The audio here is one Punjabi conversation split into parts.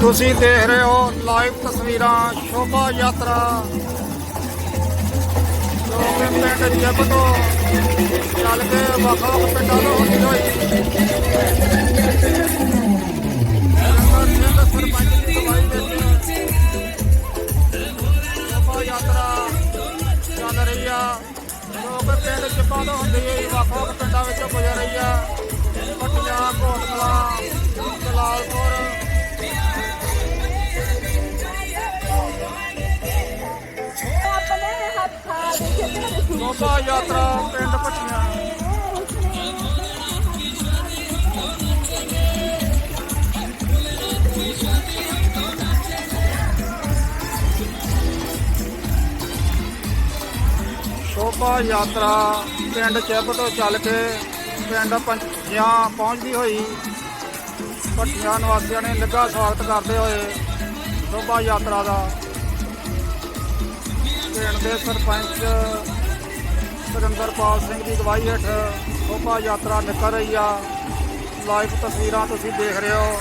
ਤੁਸੀਂ ਦੇਖ ਰਹੇ ਹੋ ਲਾਈਵ ਤਸਵੀਰਾਂ ਸ਼ੋਭਾ ਯਾਤਰਾ। ਜੋ ਕਿ ਪਿੰਡ ਜੱਬ ਤੋਂ ਚੱਲ ਕੇ ਵੱਖ ਵੱਖ ਪਿੰਡਾਂ ਤੋਂ ਹੁੰਦੀ ਹੋਈ। ਸਰਪੰਚ ਦੀ ਅਗਵਾਈ ਵਿੱਚ ਸ਼ੋਭਾ ਯਾਤਰਾ ਚੱਲ ਰਹੀ ਆ। ਜੋ ਕਿ ਪਿੰਡ ਜੱਬਾਂ ਤੋਂ ਹੁੰਦੀ ਹੋਈ ਵੱਖ ਵੱਖ ਪਿੰਡਾਂ ਵਿੱਚੋਂ ਗੁਜ਼ਰ ਰਹੀ ਆ। ਸ਼ੋਭਾ ਯਾਤਰਾ ਪਿੰਡ ਪੱਟੀਆਂ ਸ਼ੋਭਾ ਯਾਤਰਾ ਪਿੰਡ ਚਿੱਬ ਤੋਂ ਚੱਲ ਕੇ ਪਿੰਡ ਪੰਚੀਆਂ ਪਹੁੰਚਦੀ ਹੋਈ ਪੱਟੀਆਂ ਨਿਵਾਸੀਆਂ ਨੇ ਲੱਗਾ ਸਵਾਗਤ ਕਰਦੇ ਹੋਏ ਸ਼ੋਭਾ ਯਾਤਰਾ ਦਾ। ਪਿੰਡ ਦੇ ਸਰਪੰਚ ਸੁਰਿੰਦਰਪਾਲ ਸਿੰਘ ਦੀ ਅਗਵਾਈ ਹੇਠ ਸ਼ੋਭਾ ਯਾਤਰਾ ਨਿਕਲ ਰਹੀ ਆ। ਲਾਈਵ ਤਸਵੀਰਾਂ ਤੁਸੀਂ ਦੇਖ ਰਹੇ ਹੋ।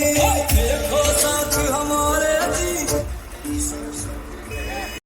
yeah.